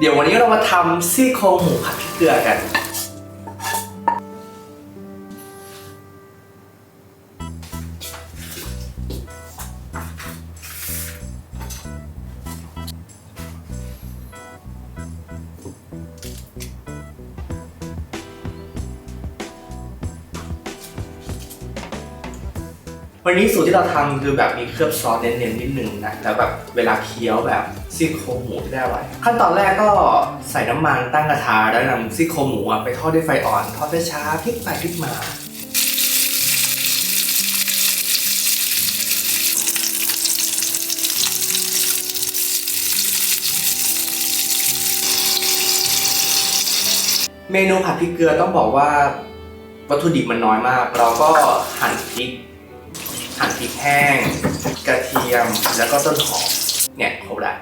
เดี๋ยววันนี้เรามาทำซี่โครงหมูผัดพริกเกลือกัน วันนี้สูตรที่เราทำคือแบบมีเคลือบซอสเน้นๆนิดนึงนะแล้วแบบเวลาเคี้ยวแบบซี่โครงหมูที่ได้ไว้ ขั้นตอนแรกก็ใส่น้ำมันตั้งกระทะแล้วนำซี่โครงหมูไปทอดด้วยไฟอ่อน ทอดช้าๆพลิกไปพลิกมาเมนูผัดพริกเกลือต้องบอกว่าวัตถุดิบมันน้อยมาก เราก็หั่นพริก หั่นพริกแห้ง กระเทียมแล้วก็ต้นหอมเนี่ยครบแล้ว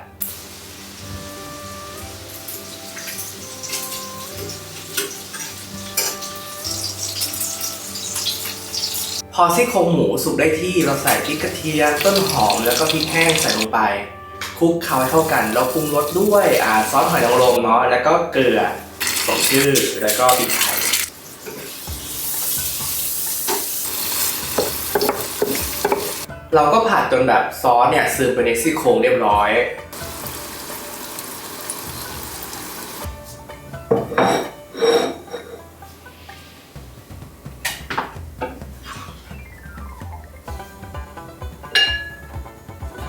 พอซี่โครงหมูสุกได้ที่เราใส่พริกกระเทียมต้นหอมแล้วก็พริกแห้งใส่ลงไปคลุกเคล้าให้เข้ากันแล้วปรุงรสด้วยอ่าซอสหอยนางรมเนาะแล้วก็เกลือสมชื่อแล้วก็พริกไทย เราก็ผัดจนแบบซอสเนี่ยซึมไปในซี่โครงเรียบร้อย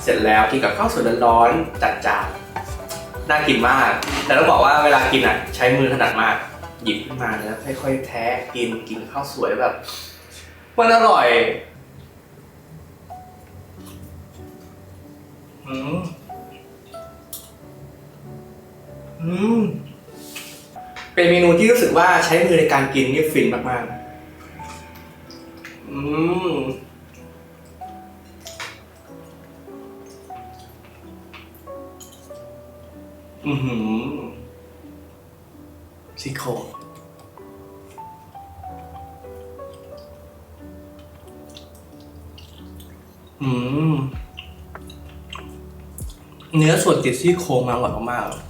เสร็จแล้วกินกับข้าวสวยร้อนๆจัดจานน่ากินมาก แต่ต้องบอกว่าเวลากินอะ ใช้มือถนัดมาก หยิบขึ้นมาแล้วค่อยๆ แทะกินกินข้าวสวยแบบ มันอร่อย อืม เป็นเมนูที่รู้สึกว่าใช้มือในการกินนี่ฟินมากๆ อืม อือหือซี่โครงอืม เนื้อส่วนติดซี่โครงมาอร่อยมากๆ